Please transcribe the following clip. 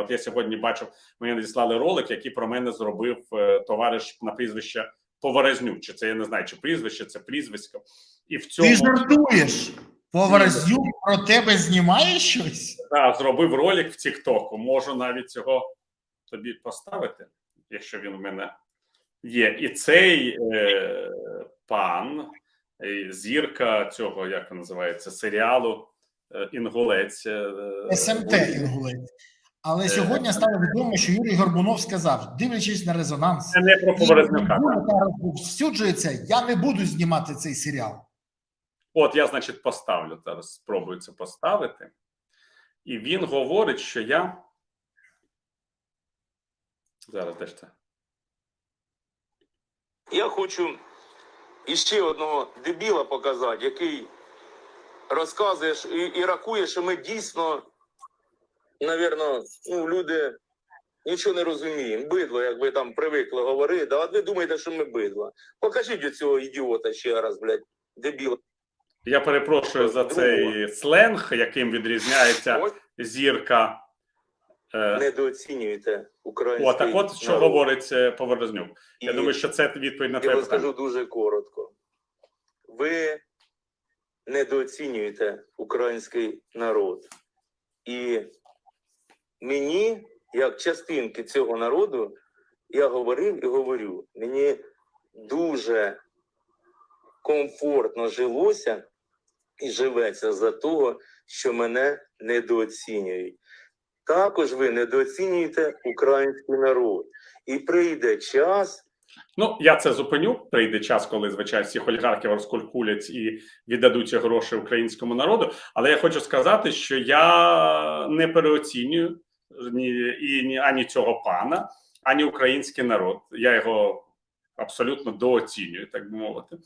От я сьогодні бачив, мені надіслали ролик, який про мене зробив е, товариш на прізвище Поварезнюк. Чи це я не знаю, чи прізвище, це прізвисько. І в цьому Ти жартуєш? Поварзнюк про тебе знімає щось? да, зробив ролик в Тіктоку. Можу навіть цього тобі поставити, якщо він у мене є. І цей е, пан, е, зірка цього, як він називається, серіалу е, Інгулець. СМТ Інгулець. Але Е, сьогодні стало відомо, що Юрій Горбунов сказав, дивлячись на резонанс, Це не про розповсюджується, я не буду знімати цей серіал. От я, значить, поставлю зараз, спробую це поставити. І він говорить, що я. Зараз де ж це? Я хочу іще одного дебіла показати, який розказує і, і рахує, що ми дійсно, навірно, ну, люди нічого не розуміємо. Бидло, як ви там привикли говорити, а ви думаєте, що ми бидло. Покажіть цього ідіота ще раз, блядь, дебіла. Я перепрошую за цей сленг, яким відрізняється Ось зірка. Е, недооцінюєте український О, так от що народ. говорить е, Поворознюк. Я І- думаю, що це відповідь на Я вам скажу дуже коротко. Ви недооцінюєте український народ. І мені, як частинки цього народу, я говорив і говорю, мені дуже комфортно жилося і живеться за того, що мене недооцінюють. Також ви недооцінюєте український народ. І прийде час, Ну, я це зупиню. Прийде час, коли звичайно всіх олігархів розкулькулять і віддадуть гроші українському народу. Але я хочу сказати, що я не переоцінюю ні і ні ані цього пана, ані український народ. Я його абсолютно дооцінюю, так би мовити.